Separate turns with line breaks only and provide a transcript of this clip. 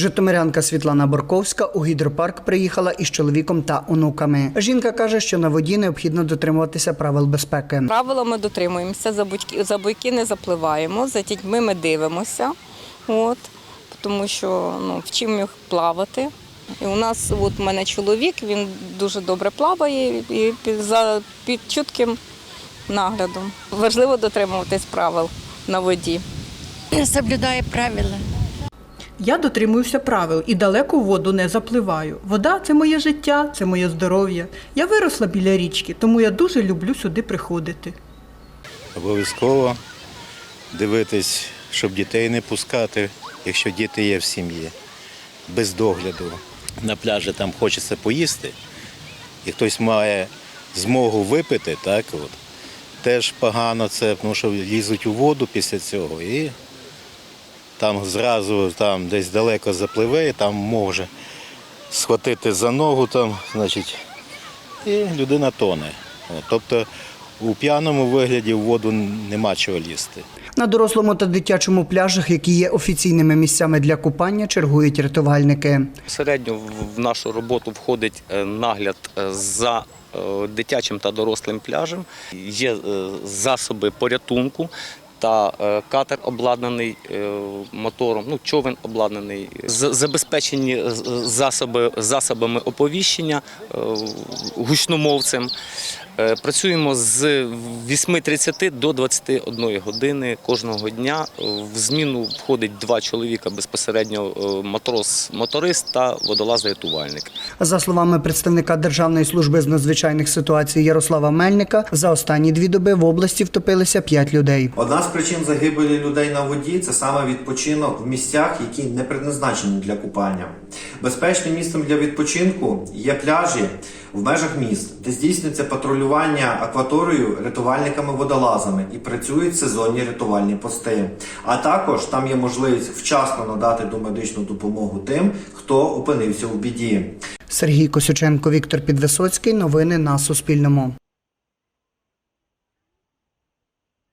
Житомирянка Світлана Борковська у гідропарк приїхала із чоловіком та онуками. Жінка каже, що на воді необхідно дотримуватися правил безпеки.
Правилами дотримуємося, за буйки, за буйки не запливаємо, за дітьми ми дивимося, от, тому що ну, вчимо їх плавати. І у нас, от у мене чоловік, він дуже добре плаває і під, за, під чутким наглядом. Важливо дотримуватись правил на воді.
соблюдає правила.
Я дотримуюся правил і далеко в воду не запливаю. Вода це моє життя, це моє здоров'я. Я виросла біля річки, тому я дуже люблю сюди приходити.
Обов'язково дивитись, щоб дітей не пускати, якщо діти є в сім'ї, без догляду. На пляжі там хочеться поїсти, і хтось має змогу випити, так от. Теж погано це, тому що лізуть у воду після цього і там зразу там десь далеко запливе, там може схватити за ногу, там, значить, і людина тоне. От, тобто у п'яному вигляді в воду нема чого лізти.
На дорослому та дитячому пляжах, які є офіційними місцями для купання, чергують рятувальники.
Середньо в- нашу роботу входить е, нагляд е, за е, дитячим та дорослим пляжем. Є засоби порятунку та е, катер обладнаний е, мотором, ну човен обладнаний, З- забезпечені е, засоби, засобами оповіщення е, гучномовцем. Е, Працюємо з 8.30 до 21 години кожного дня. В зміну входить два чоловіка безпосередньо е, матрос-моторист та водолаз-рятувальник.
За словами представника Державної служби з надзвичайних ситуацій Ярослава Мельника, за останні дві доби в області втопилися п'ять людей.
Одна з причин загибелі людей на воді це саме відпочинок в місцях, які не предназначені для купання. Безпечним місцем для відпочинку є пляжі в межах міст, де здійснюється патрулювання акваторією рятувальниками-водолазами і працюють сезонні рятувальні пости. А також там є можливість вчасно надати домедичну допомогу тим, хто опинився у біді.
Сергій Косюченко, Віктор Підвисоцький. Новини на Суспільному.